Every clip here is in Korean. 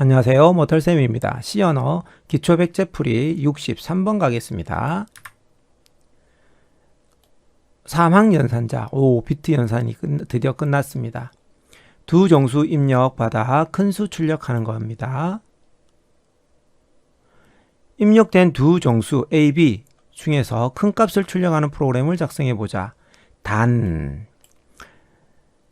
안녕하세요. 모털쌤입니다. C언어 기초백제풀이 63번 가겠습니다. 사망연산자, 오, 비트 연산이 끝- 드디어 끝났습니다. 두 정수 입력 받아 큰 수 출력하는 겁니다. 입력된 두 정수 A, B 중에서 큰 값을 출력하는 프로그램을 작성해 보자. 단,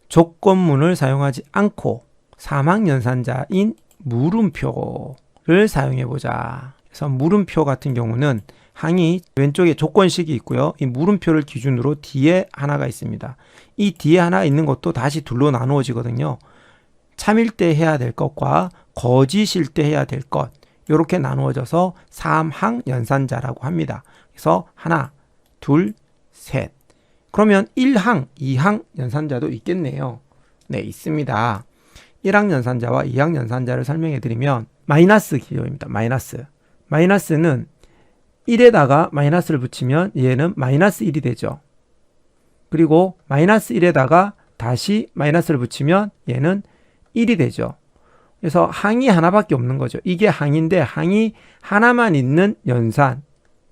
조건문을 사용하지 않고 사망연산자인 물음표를 사용해 보자. 그래서 물음표 같은 경우는 항이 왼쪽에 조건식이 있고요. 이 물음표를 기준으로 뒤에 하나가 있습니다. 이 뒤에 하나 있는 것도 다시 둘로 나누어지거든요. 참일 때 해야 될 것과 거짓일 때 해야 될 것. 이렇게 나누어져서 삼항 연산자라고 합니다. 그래서 하나, 둘, 셋. 그러면 1항, 2항 연산자도 있겠네요. 네, 있습니다. 1항 연산자와 2항 연산자를 설명해 드리면 마이너스 기호입니다. 마이너스. 마이너스는 1에다가 마이너스를 붙이면 얘는 마이너스 1이 되죠. 그리고 마이너스 1에다가 다시 마이너스를 붙이면 얘는 1이 되죠. 그래서 항이 하나밖에 없는 거죠. 이게 항인데 항이 하나만 있는 연산.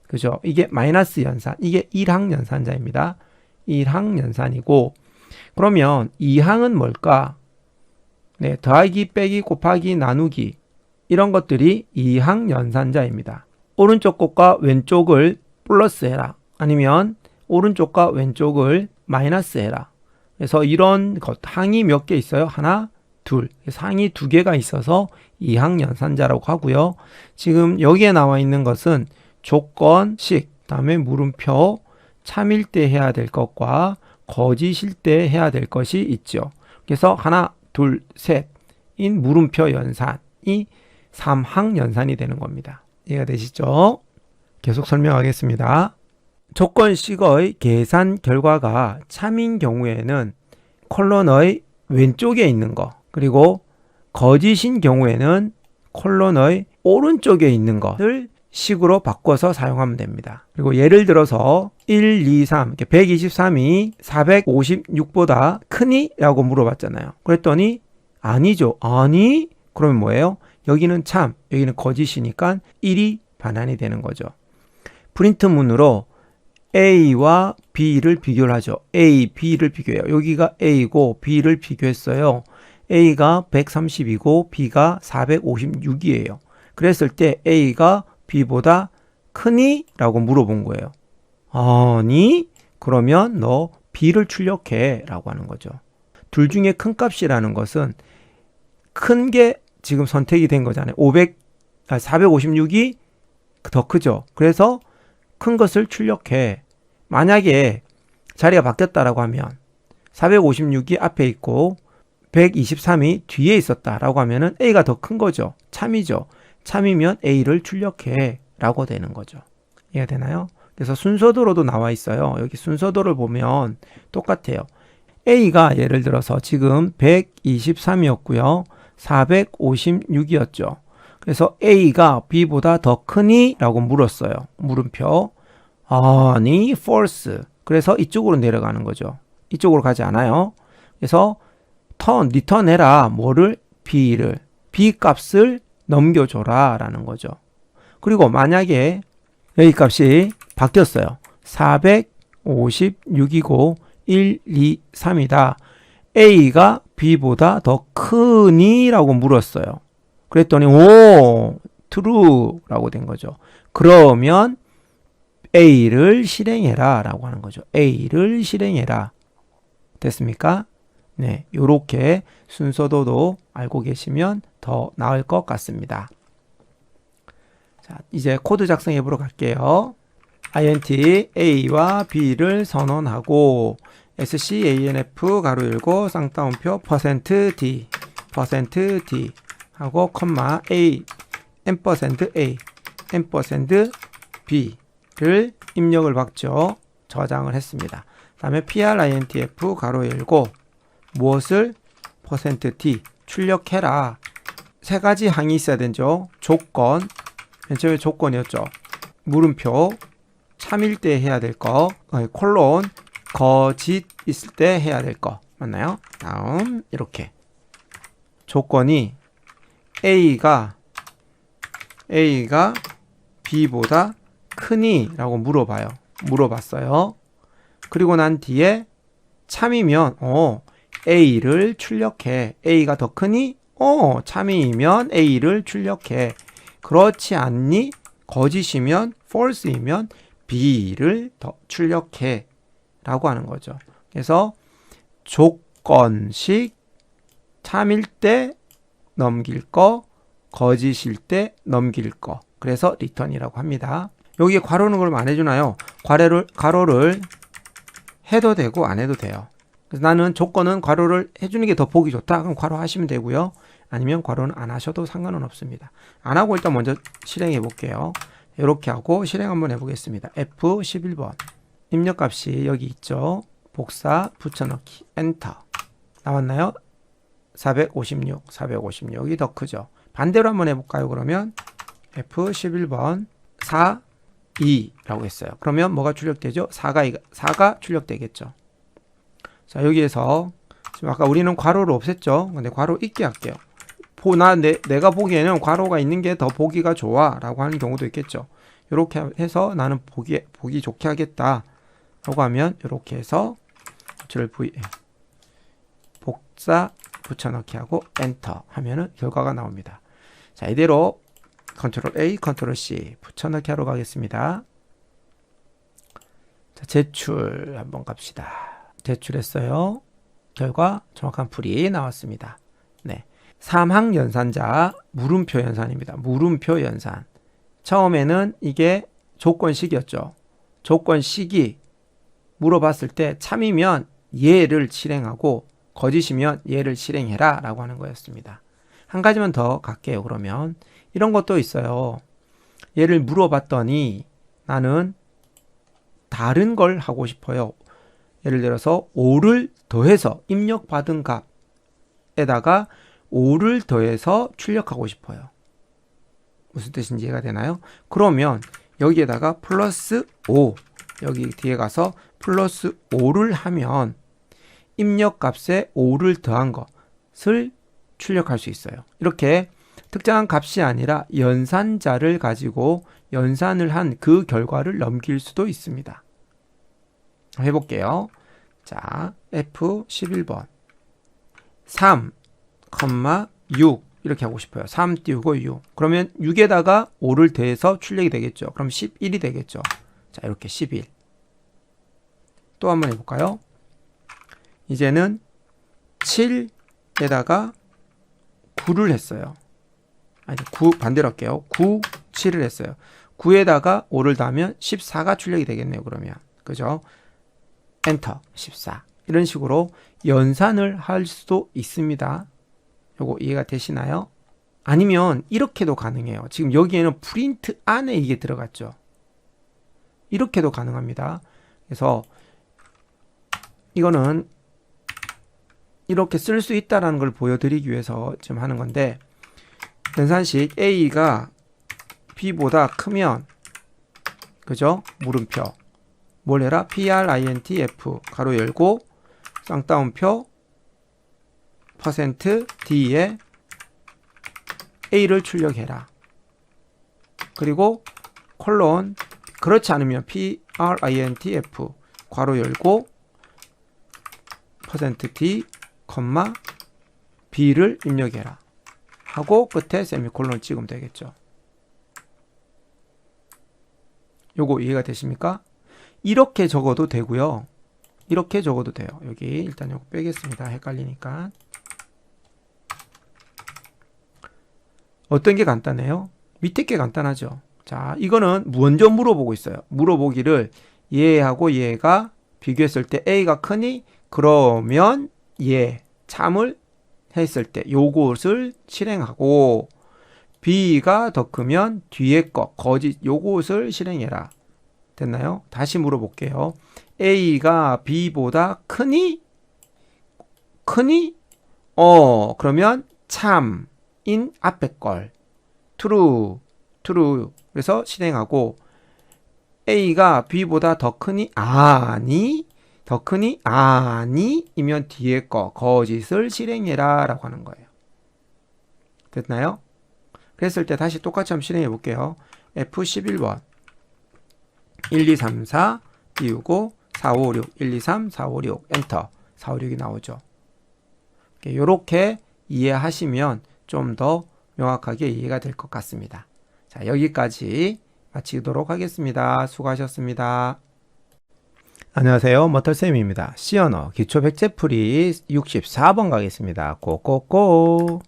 그죠? 이게 마이너스 연산. 이게 1항 연산자입니다. 1항 연산이고 그러면 2항은 뭘까? 네, 더하기, 빼기, 곱하기, 나누기 이런 것들이 2항 연산자입니다. 오른쪽 것과 왼쪽을 플러스 해라. 아니면 오른쪽과 왼쪽을 마이너스 해라. 그래서 이런 것 항이 몇 개 있어요? 하나, 둘. 항이 두 개가 있어서 2항 연산자라고 하고요. 지금 여기에 나와 있는 것은 조건식, 다음에 물음표, 참일 때 해야 될 것과 거짓일 때 해야 될 것이 있죠. 그래서 하나, 둘, 셋인 물음표 연산이 삼항 연산이 되는 겁니다. 이해가 되시죠? 계속 설명하겠습니다. 조건 식의 계산 결과가 참인 경우에는 콜론의 왼쪽에 있는 거, 그리고 거짓인 경우에는 콜론의 오른쪽에 있는 것을 식으로 바꿔서 사용하면 됩니다. 그리고 예를 들어서 1, 2, 3, 123이 456보다 크니? 라고 물어봤잖아요. 그랬더니 아니죠. 아니? 그러면 뭐예요? 여기는 참, 여기는 거짓이니까 1이 반환이 되는 거죠. 프린트 문으로 A와 B를 비교를 하죠. A, B를 비교해요. 여기가 A고 B를 비교했어요. A가 130이고 B가 456이에요. 그랬을 때 A가 B보다 크니? 라고 물어본 거예요. 아니? 그러면 너 B를 출력해 라고 하는 거죠. 둘 중에 큰 값이라는 것은 큰 게 지금 선택이 된 거잖아요. 500, 아, 456이 더 크죠. 그래서 큰 것을 출력해. 만약에 자리가 바뀌었다라고 하면 456이 앞에 있고 123이 뒤에 있었다라고 하면은 A가 더 큰 거죠. 참이죠. 참이면 A를 출력해 라고 되는 거죠. 이해가 되나요? 그래서 순서도로도 나와 있어요. 여기 순서도를 보면 똑같아요. A가 예를 들어서 지금 123이었고요. 456이었죠. 그래서 A가 B보다 더 크니? 라고 물었어요. 물음표. 아니, false. 그래서 이쪽으로 내려가는 거죠. 이쪽으로 가지 않아요. 그래서 턴, 리턴 해라. 뭐를? B를. B 값을 넘겨줘라. 라는 거죠. 그리고 만약에 A 값이 바뀌었어요. 456이고 1, 2, 3이다. A가 B보다 더 크니? 라고 물었어요. 그랬더니 오, true라고 된 거죠. 그러면 A를 실행해라 라고 하는 거죠. A를 실행해라. 됐습니까? 네, 요렇게 순서도도 알고 계시면 더 나을 것 같습니다. 자, 이제 코드 작성해 보러 갈게요. int a와 b를 선언하고 scanf 가로 열고 쌍따옴표 %d %d 하고 컴마 a a b를 입력을 받죠. 저장을 했습니다. 다음에 printf 가로 열고 무엇을 %d 출력해라. 세 가지 항이 있어야 되죠. 조건 맨 처음에 조건이었죠. 물음표 참일 때 해야 될 거, 어, 콜론 거짓 있을 때 해야 될 거 맞나요? 다음 이렇게 조건이 A가 A가 B보다 크니? 라고 물어봐요. 물어봤어요. 그리고 난 뒤에 참이면 어 A를 출력해. A가 더 크니? 어 참이면 A를 출력해. 그렇지 않니? 거짓이면 false이면 B를 더 출력해. 라고 하는 거죠. 그래서 조건식 참일 때 넘길 거, 거짓일 때 넘길 거. 그래서 return이라고 합니다. 여기에 괄호는 그럼 안 해주나요? 괄호를, 괄호를 해도 되고 안 해도 돼요. 그래서 나는 조건은 괄호를 해주는 게 더 보기 좋다. 그럼 괄호 하시면 되고요. 아니면 괄호는 안 하셔도 상관은 없습니다. 안 하고 일단 먼저 실행해 볼게요. 이렇게 하고 실행 한번 해보겠습니다. F11번 입력값이 여기 있죠. 복사 붙여넣기 엔터 나왔나요? 456 456이 더 크죠. 반대로 한번 해볼까요? 그러면 F11번 4 2라고 했어요. 그러면 뭐가 출력되죠? 4가 4가 출력되겠죠. 자, 여기에서 지금 아까 우리는 괄호를 없앴죠. 근데 괄호 있게 할게요. 보, 나, 내, 내가 보기에는 괄호가 있는 게 더 보기가 좋아. 라고 하는 경우도 있겠죠. 이렇게 해서 나는 보기, 보기 좋게 하겠다. 라고 하면 이렇게 해서 줄 V, 복사, 붙여넣기 하고 엔터 하면은 결과가 나옵니다. 자, 이대로 컨트롤 A, 컨트롤 C 붙여넣기 하러 가겠습니다. 자, 제출 한번 갑시다. 제출했어요. 결과 정확한 풀이 나왔습니다. 네. 삼항 연산자 물음표 연산입니다. 물음표 연산. 처음에는 이게 조건식이었죠. 조건식이 물어봤을 때 참이면 예를 실행하고 거짓이면 예를 실행해라 라고 하는 거였습니다. 한 가지만 더 갈게요. 그러면 이런 것도 있어요. 얘를 물어봤더니 나는 다른 걸 하고 싶어요. 예를 들어서 5를 더해서 입력받은 값에다가 5를 더해서 출력하고 싶어요. 무슨 뜻인지 이해가 되나요? 그러면 여기에다가 플러스 5 여기 뒤에 가서 플러스 5를 하면 입력값에 5를 더한 것을 출력할 수 있어요. 이렇게 특정한 값이 아니라 연산자를 가지고 연산을 한 그 결과를 넘길 수도 있습니다. 해볼게요. 자, F11번. 3, 6 이렇게 하고 싶어요. 3 띄우고 6. 그러면 6에다가 5를 더해서 출력이 되겠죠. 그럼 11이 되겠죠. 자, 이렇게 11. 또 한번 해볼까요? 이제는 7에다가 9를 했어요. 아니, 9 반대로 할게요. 9, 7을 했어요. 9에다가 5를 더하면 14가 출력이 되겠네요. 그러면. 그죠? 엔터 14. 이런 식으로 연산을 할 수도 있습니다. 요거 이해가 되시나요? 아니면 이렇게도 가능해요. 지금 여기에는 프린트 안에 이게 들어갔죠. 이렇게도 가능합니다. 그래서 이거는 이렇게 쓸 수 있다라는 걸 보여드리기 위해서 지금 하는 건데 연산식 A가 B보다 크면 그죠? 물음표 뭘 해라? printf 가로 열고 쌍따옴표 퍼센트 D에 A를 출력해라. 그리고 콜론 그렇지 않으면 printf 괄호 열고 퍼센트 %d, 컴마 b를 입력해라. 하고 끝에 세미콜론 찍으면 되겠죠. 요거 이해가 되십니까? 이렇게 적어도 되고요. 이렇게 적어도 돼요. 여기 일단 요거 빼겠습니다. 헷갈리니까. 어떤 게 간단해요? 밑에 게 간단하죠. 자, 이거는 먼저 물어보고 있어요. 물어보기를 얘하고 얘가 비교했을 때 A가 크니? 그러면 얘 참을 했을 때 요것을 실행하고 B가 더 크면 뒤에 거 거짓 요것을 실행해라. 됐나요? 다시 물어볼게요. A가 B보다 크니? 크니? 어, 그러면 참인 앞에 걸 true, true. 그래서 실행하고 A가 B보다 더 크니? 아니? 더 크니? 아니? 이면 뒤에 거 거짓을 실행해라 라고 하는 거예요. 됐나요? 그랬을 때 다시 똑같이 한번 실행해 볼게요. F11번 1, 2, 3, 4 띄우고 4, 5, 6 1, 2, 3, 4, 5, 6 엔터 4, 5, 6이 나오죠. 이렇게 이해하시면 좀 더 명확하게 이해가 될 것 같습니다. 자, 여기까지 마치도록 하겠습니다. 수고하셨습니다. 안녕하세요. 머털쌤입니다. 시언어 기초 백제풀이 64번 가겠습니다. 고고고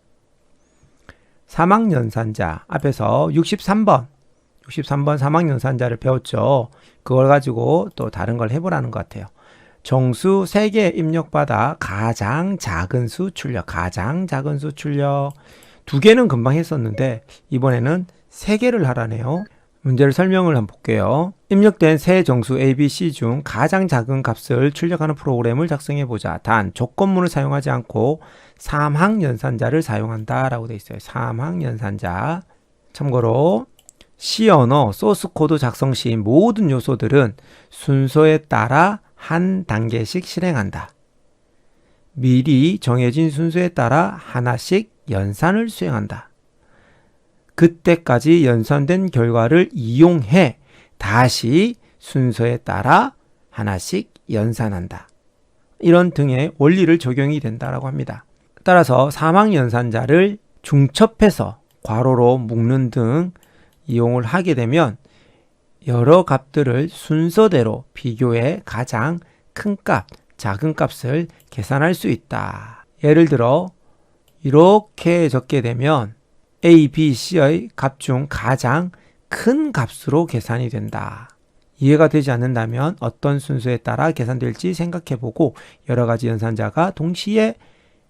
사막연산자 앞에서 63번 63번 사막연산자를 배웠죠. 그걸 가지고 또 다른 걸 해보라는 것 같아요. 정수 3개 입력받아 가장 작은 수 출력 가장 작은 수 출력 두 개는 금방 했었는데 이번에는 3개를 하라네요. 문제를 설명을 한번 볼게요. 입력된 세 정수 A, B, C 중 가장 작은 값을 출력하는 프로그램을 작성해 보자. 단 조건문을 사용하지 않고 삼항 연산자를 사용한다 라고 되어 있어요. 삼항 연산자. 참고로 C 언어 소스 코드 작성 시 모든 요소들은 순서에 따라 한 단계씩 실행한다. 미리 정해진 순서에 따라 하나씩 연산을 수행한다. 그때까지 연산된 결과를 이용해 다시 순서에 따라 하나씩 연산한다. 이런 등의 원리를 적용이 된다라고 합니다. 따라서 사망 연산자를 중첩해서 괄호로 묶는 등 이용을 하게 되면 여러 값들을 순서대로 비교해 가장 큰 값, 작은 값을 계산할 수 있다. 예를 들어 이렇게 적게 되면 A, B, C의 값 중 가장 큰 값으로 계산이 된다. 이해가 되지 않는다면 어떤 순서에 따라 계산될지 생각해 보고 여러 가지 연산자가 동시에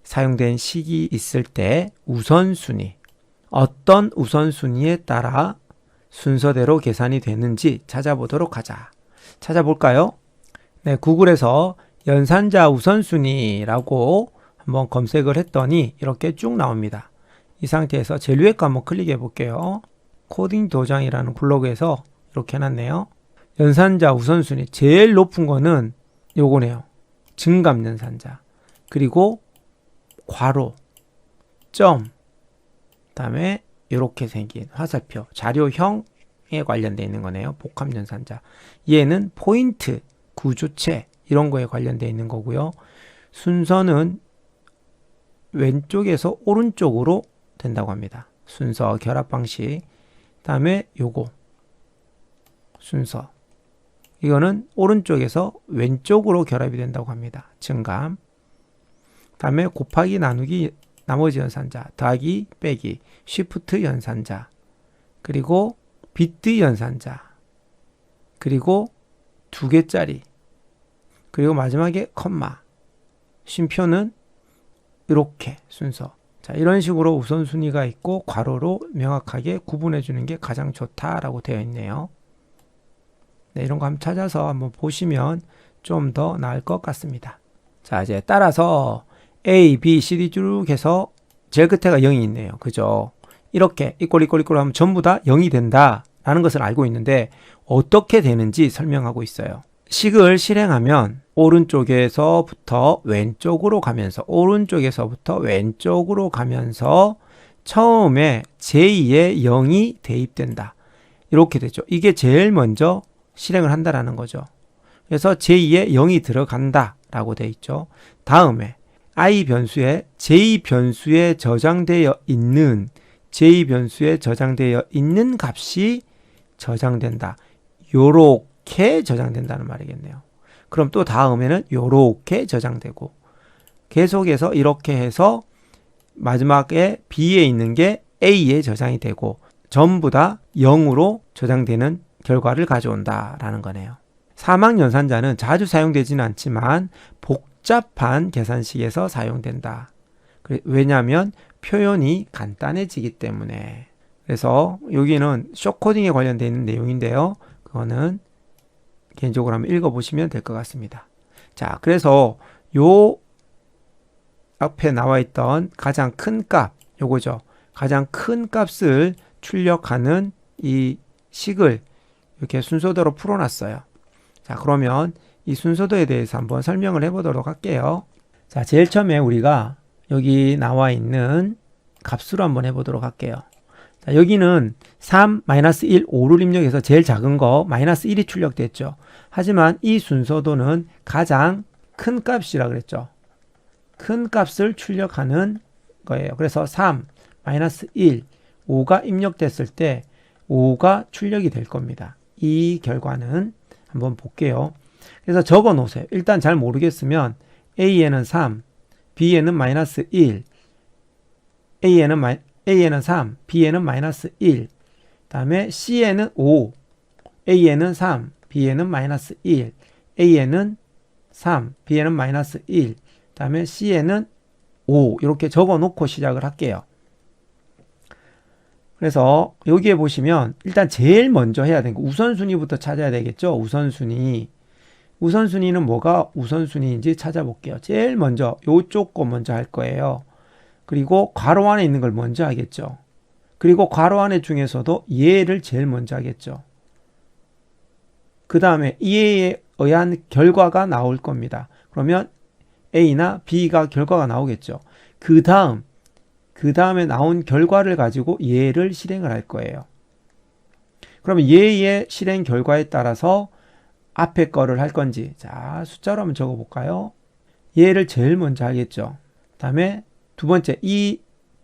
사용된 시기 있을 때 우선순위, 어떤 우선순위에 따라 순서대로 계산이 되는지 찾아보도록 하자. 찾아볼까요? 네, 구글에서 연산자 우선순위라고 한번 검색을 했더니 이렇게 쭉 나옵니다. 이 상태에서 제일 위에 거 한번 클릭해 볼게요. 코딩 도장이라는 블로그에서 이렇게 해놨네요. 연산자 우선순위 제일 높은 거는 요거네요. 증감 연산자. 그리고 괄호, 점, 다음에 이렇게 생긴 화살표, 자료형에 관련되어 있는 거네요. 복합 연산자. 얘는 포인트, 구조체 이런 거에 관련되어 있는 거고요. 순서는 왼쪽에서 오른쪽으로 된다고 합니다. 순서 결합 방식. 다음에 요거 순서. 이거는 오른쪽에서 왼쪽으로 결합이 된다고 합니다. 증감. 다음에 곱하기 나누기 나머지 연산자, 더하기 빼기, 쉬프트 연산자, 그리고 비트 연산자, 그리고 두 개짜리, 그리고 마지막에 컴마. 쉼표는 이렇게 순서. 자, 이런 식으로 우선순위가 있고 괄호로 명확하게 구분해 주는 게 가장 좋다라고 되어 있네요. 네, 이런 거 한번 찾아서 한번 보시면 좀 더 나을 것 같습니다. 자, 이제 따라서 A, B, C, D 쭉 해서 제일 끝에가 0이 있네요. 그죠? 이렇게 이꼴 이꼴 이꼴 하면 전부 다 0이 된다라는 것을 알고 있는데 어떻게 되는지 설명하고 있어요. 식을 실행하면 오른쪽에서부터 왼쪽으로 가면서 오른쪽에서부터 왼쪽으로 가면서 처음에 제2의 0이 대입된다. 이렇게 되죠. 이게 제일 먼저 실행을 한다라는 거죠. 그래서 제2의 0이 들어간다라고 돼 있죠. 다음에 i 변수에 j 변수에 저장되어 있는 j 변수에 저장되어 있는 값이 저장된다. 요렇게 저장된다는 말이겠네요. 그럼 또 다음에는 요렇게 저장되고 계속해서 이렇게 해서 마지막에 b에 있는 게 a에 저장이 되고 전부 다 0으로 저장되는 결과를 가져온다라는 거네요. 사망 연산자는 자주 사용되지는 않지만 복 복잡한 계산식에서 사용된다. 왜냐하면 표현이 간단해지기 때문에. 그래서 여기는 쇼코딩에 관련되어 있는 내용인데요. 그거는 개인적으로 한번 읽어보시면 될 것 같습니다. 자, 그래서 요 앞에 나와 있던 가장 큰 값, 요거죠. 가장 큰 값을 출력하는 이 식을 이렇게 순서대로 풀어놨어요. 자, 그러면 이 순서도에 대해서 한번 설명을 해보도록 할게요. 자, 제일 처음에 우리가 여기 나와 있는 값으로 한번 해보도록 할게요. 자, 여기는 3, 마이너스 1, 5를 입력해서 제일 작은 거 마이너스 1이 출력됐죠. 하지만 이 순서도는 가장 큰 값이라 그랬죠. 큰 값을 출력하는 거예요. 그래서 3, 마이너스 1, 5가 입력됐을 때 5가 출력이 될 겁니다. 이 결과는 한번 볼게요. 그래서 적어 놓으세요. 일단 잘 모르겠으면 A에는 3, B에는 마이너스 1, A에는 마이, A에는 3, B에는 마이너스 1, 다음에 C에는 5, A에는 3, B에는 마이너스 1, A에는 3, B에는 마이너스 1, 다음에 C에는 5 이렇게 적어 놓고 시작을 할게요. 그래서 여기에 보시면 일단 제일 먼저 해야 되는 거 우선순위부터 찾아야 되겠죠. 우선순위. 우선순위는 뭐가 우선순위인지 찾아볼게요. 제일 먼저 요쪽 거 먼저 할 거예요. 그리고 괄호 안에 있는 걸 먼저 하겠죠. 그리고 괄호 안에 중에서도 얘를 제일 먼저 하겠죠. 그 다음에 이에 의한 결과가 나올 겁니다. 그러면 A나 B가 결과가 나오겠죠. 그 다음, 그 다음에 나온 결과를 가지고 얘를 실행을 할 거예요. 그러면 얘의 실행 결과에 따라서 앞에 거를 할 건지, 자, 숫자로 한번 적어 볼까요? 얘를 제일 먼저 하겠죠. 그 다음에 두 번째, 이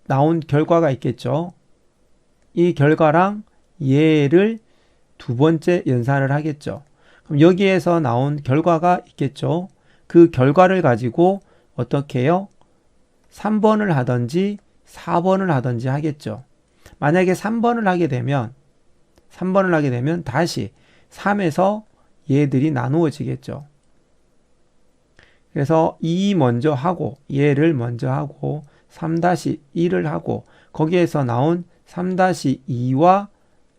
나온 결과가 있겠죠. 이 결과랑 얘를 두 번째 연산을 하겠죠. 그럼 여기에서 나온 결과가 있겠죠. 그 결과를 가지고 어떻게 해요? 3번을 하든지 4번을 하든지 하겠죠. 만약에 3번을 하게 되면 3번을 하게 되면 다시 3에서 얘들이 나누어지겠죠. 그래서 2 먼저 하고 얘를 먼저 하고 3-1을 하고 거기에서 나온 3-2와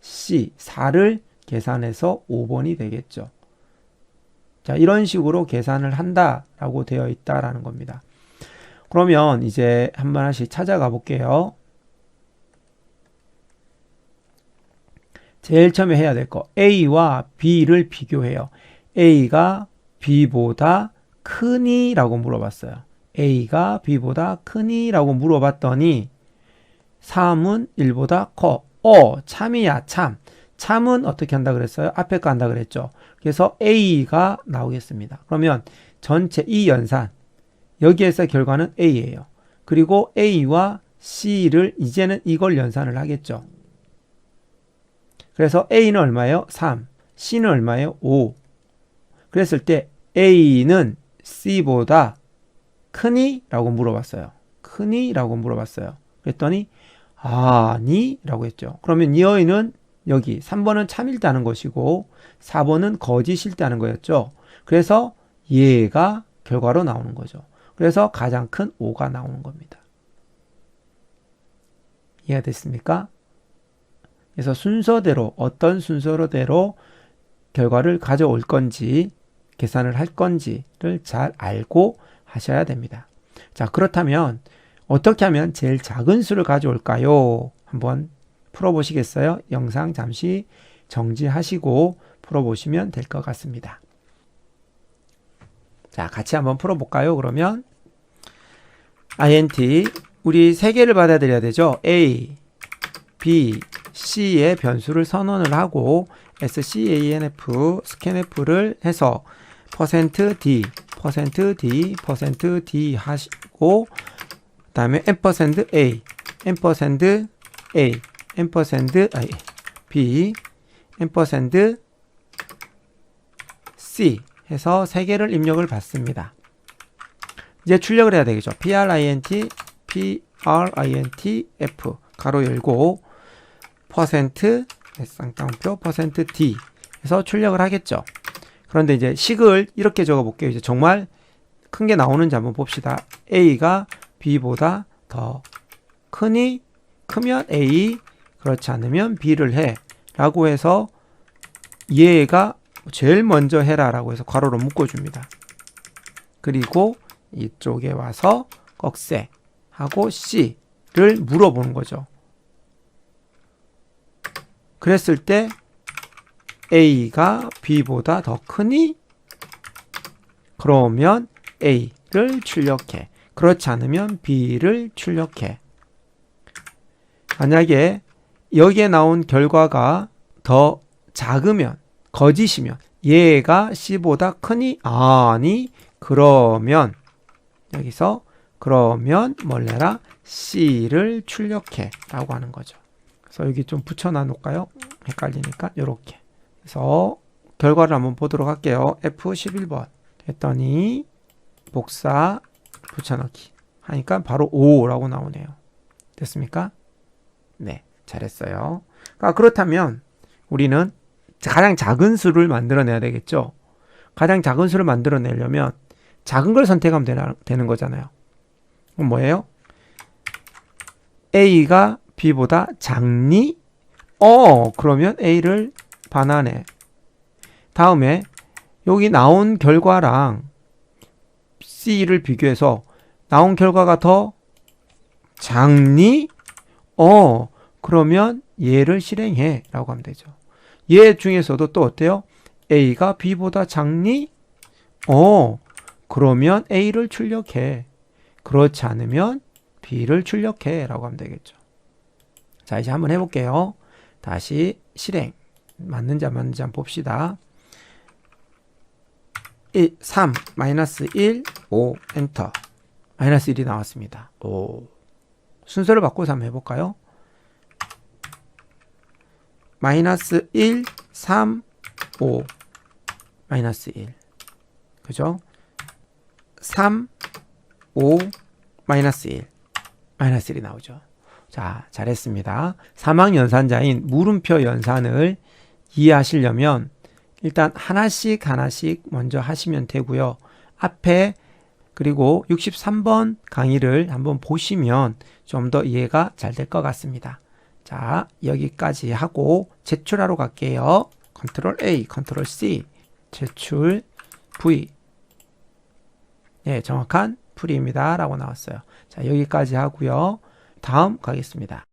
C 4를 계산해서 5번이 되겠죠. 자, 이런 식으로 계산을 한다라고 되어 있다라는 겁니다. 그러면 이제 한번 하나씩 찾아가 볼게요. 제일 처음에 해야 될 거. A와 B를 비교해요. A가 B보다 크니? 라고 물어봤어요. A가 B보다 크니? 라고 물어봤더니 3은 1보다 커. 어, 참이야, 참. 참은 어떻게 한다 그랬어요? 앞에 거 한다 그랬죠. 그래서 A가 나오겠습니다. 그러면 전체 이 연산 여기에서 결과는 A예요. 그리고 A와 C를 이제는 이걸 연산을 하겠죠. 그래서 A는 얼마예요? 3. C는 얼마예요? 5. 그랬을 때 A는 C보다 크니? 라고 물어봤어요. 크니? 라고 물어봤어요. 그랬더니 아니? 라고 했죠. 그러면 이 어휘는 여기 3번은 참일다는 것이고 4번은 거짓일다는 거였죠. 그래서 얘가 결과로 나오는 거죠. 그래서 가장 큰 5가 나오는 겁니다. 이해가 됐습니까? 그래서 순서대로 어떤 순서로대로 결과를 가져올 건지 계산을 할 건지를 잘 알고 하셔야 됩니다. 자, 그렇다면 어떻게 하면 제일 작은 수를 가져올까요? 한번 풀어보시겠어요? 영상 잠시 정지하시고 풀어보시면 될 것 같습니다. 자, 같이 한번 풀어볼까요? 그러면 int 우리 세 개를 받아들여야 되죠. a, b, c의 변수를 선언을 하고 scanf, scanf를 해서 %d, %d, %d 하시고 그다음에 %a, %a, 아니 b 앰퍼샌드 c 해서 세 개를 입력을 받습니다. 이제 출력을 해야 되겠죠. print print f 가로 열고 퍼센트 쌍따옴표 퍼센트 d 해서 출력을 하겠죠. 그런데 이제 식을 이렇게 적어 볼게요. 이제 정말 큰 게 나오는지 한번 봅시다. a가 b보다 더 크니 크면 a 그렇지 않으면 B를 해. 라고 해서 얘가 제일 먼저 해라 라고 해서 괄호로 묶어줍니다. 그리고 이쪽에 와서 꺽쇠 하고 C를 물어보는 거죠. 그랬을 때 A가 B보다 더 크니? 그러면 A를 출력해. 그렇지 않으면 B를 출력해. 만약에 여기에 나온 결과가 더 작으면 거짓이면 얘가 C보다 크니 아니 그러면 여기서 그러면 뭘래라 C를 출력해 라고 하는 거죠. 그래서 여기 좀 붙여놔 놓을까요? 헷갈리니까 이렇게 그래서 결과를 한번 보도록 할게요. F11번 했더니 복사 붙여넣기 하니까 바로 5라고 나오네요. 됐습니까? 네, 잘했어요. 아, 그렇다면 우리는 가장 작은 수를 만들어내야 되겠죠. 가장 작은 수를 만들어내려면 작은 걸 선택하면 되는 거잖아요. 뭐예요? A가 B보다 작니? 어, 그러면 A를 반환해. 다음에 여기 나온 결과랑 C를 비교해서 나온 결과가 더 작니? 어, 그러면 얘를 실행해 라고 하면 되죠. 얘 중에서도 또 어때요? A가 B보다 작니? 어, 그러면 A를 출력해. 그렇지 않으면 B를 출력해 라고 하면 되겠죠. 자, 이제 한번 해볼게요. 다시 실행. 맞는지 안 맞는지 한번 봅시다. 1, 3, 마이너스 1, 5, 엔터. 마이너스 1이 나왔습니다. 오. 순서를 바꿔서 한번 해볼까요? 마이너스 1, 3, 5, 마이너스 1. 그죠? 3, 5, 마이너스 1. 마이너스 1이 나오죠. 자, 잘했습니다. 사망 연산자인 물음표 연산을 이해하시려면 일단 하나씩 하나씩 먼저 하시면 되고요. 앞에 그리고 63번 강의를 한번 보시면 좀 더 이해가 잘 될 것 같습니다. 자, 여기까지 하고 제출하러 갈게요. 컨트롤 A, 컨트롤 C, 제출 V. 네, 정확한 풀이입니다. 라고 나왔어요. 자, 여기까지 하고요. 다음 가겠습니다.